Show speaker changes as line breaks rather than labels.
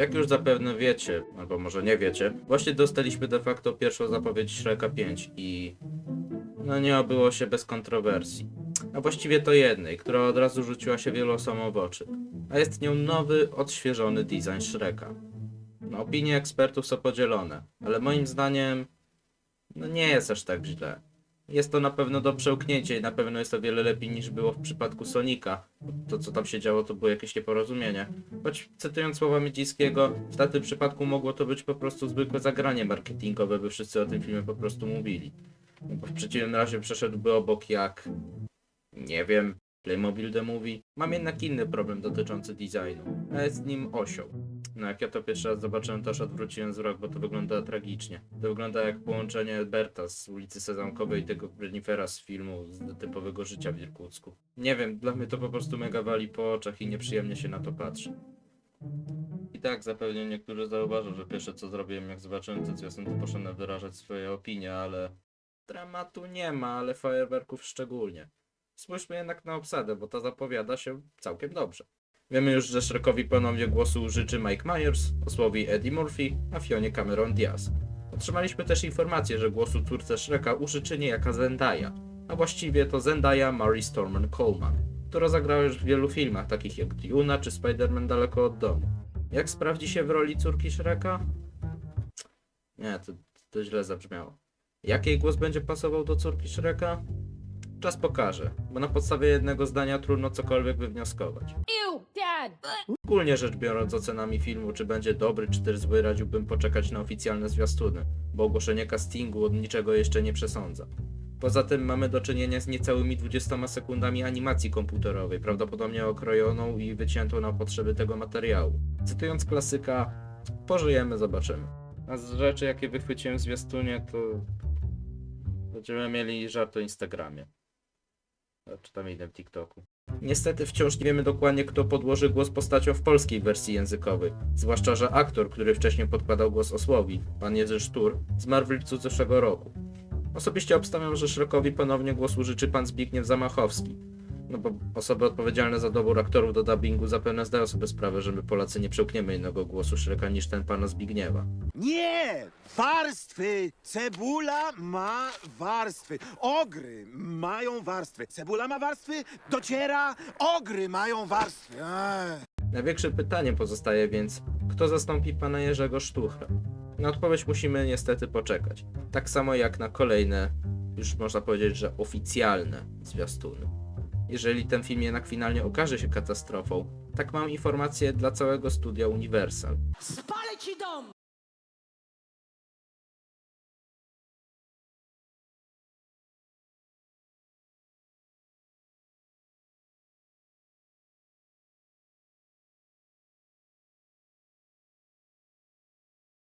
Jak już zapewne wiecie, albo może nie wiecie, właśnie dostaliśmy de facto pierwszą zapowiedź Shreka 5 i no nie obyło się bez kontrowersji. A właściwie to jednej, która od razu rzuciła się wielu osobom w oczy. A jest nią nowy, odświeżony design Shreka. No, opinie ekspertów są podzielone, ale moim zdaniem no nie jest aż tak źle. Jest to na pewno do przełknięcia i na pewno jest to wiele lepiej niż było w przypadku Sonika. To co tam się działo to było jakieś nieporozumienie. Choć cytując słowa Miedzińskiego, w tamtym przypadku mogło to być po prostu zwykłe zagranie marketingowe, by wszyscy o tym filmie po prostu mówili. Bo w przeciwnym razie przeszedłby obok jak... Nie wiem... Playmobil The Movie. Mam jednak inny problem dotyczący designu, a jest nim osioł. No jak ja to pierwszy raz zobaczyłem, to aż odwróciłem wzrok, bo to wygląda tragicznie. To wygląda jak połączenie Berta z ulicy Sezamkowej i tego Renifera z filmu z typowego życia w Irkucku. Nie wiem, dla mnie to po prostu mega wali po oczach i nieprzyjemnie się na to patrzy. I tak zapewne niektórzy zauważą, że pierwsze co zrobiłem jak zobaczyłem ten zwiastun to poszedłem wyrażać swoje opinie, ale... Dramatu nie ma, ale fajerwerków szczególnie. Spójrzmy jednak na obsadę, bo ta zapowiada się całkiem dobrze. Wiemy już, że Shrekowi ponownie głosu życzy Mike Myers, osłowi Eddie Murphy, a Fionie Cameron Diaz. Otrzymaliśmy też informację, że głosu córce Shreka użyczy niejaka Zendaya, a właściwie to Zendaya Mary Storman Coleman, która zagrała już w wielu filmach, takich jak Duna czy Spider-Man Daleko od Domu. Jak sprawdzi się w roli córki Shreka? Nie, to, to źle zabrzmiało. Jak jej głos będzie pasował do córki Shreka? Czas pokaże, bo na podstawie jednego zdania trudno cokolwiek wywnioskować.
Ew, Dad!
Ogólnie rzecz biorąc ocenami filmu, czy będzie dobry, czy też zły, radziłbym poczekać na oficjalne zwiastuny, bo ogłoszenie castingu od niczego jeszcze nie przesądza. Poza tym mamy do czynienia z niecałymi 20 sekundami animacji komputerowej, prawdopodobnie okrojoną i wyciętą na potrzeby tego materiału. Cytując klasyka, pożyjemy, zobaczymy. A z rzeczy, jakie wychwyciłem w zwiastunie, to będziemy mieli żart o Instagramie. Czy tam innym TikToku. Niestety wciąż nie wiemy dokładnie, kto podłoży głos postacią w polskiej wersji językowej. Zwłaszcza, że aktor, który wcześniej podkładał głos Osłowi, pan Jerzy Sztur, zmarł w lipcu zeszłego roku. Osobiście obstawiam, że Szrekowi ponownie głos użyczy pan Zbigniew Zamachowski. No bo osoby odpowiedzialne za dobór aktorów do dubbingu zapewne zdają sobie sprawę, że my Polacy nie przełkniemy innego głosu Szreka niż ten pana Zbigniewa.
Nie! Warstwy! Cebula ma warstwy. Ogry mają warstwy. Cebula ma warstwy, dociera. Ogry mają warstwy. Eee.
Największym pytaniem pozostaje więc, kto zastąpi pana Jerzego Sztuchra? Na odpowiedź musimy niestety poczekać. Tak samo jak na kolejne, już można powiedzieć, że oficjalne zwiastuny. Jeżeli ten film jednak finalnie okaże się katastrofą, tak mam informację dla całego studia Universal.
Spalę ci dom!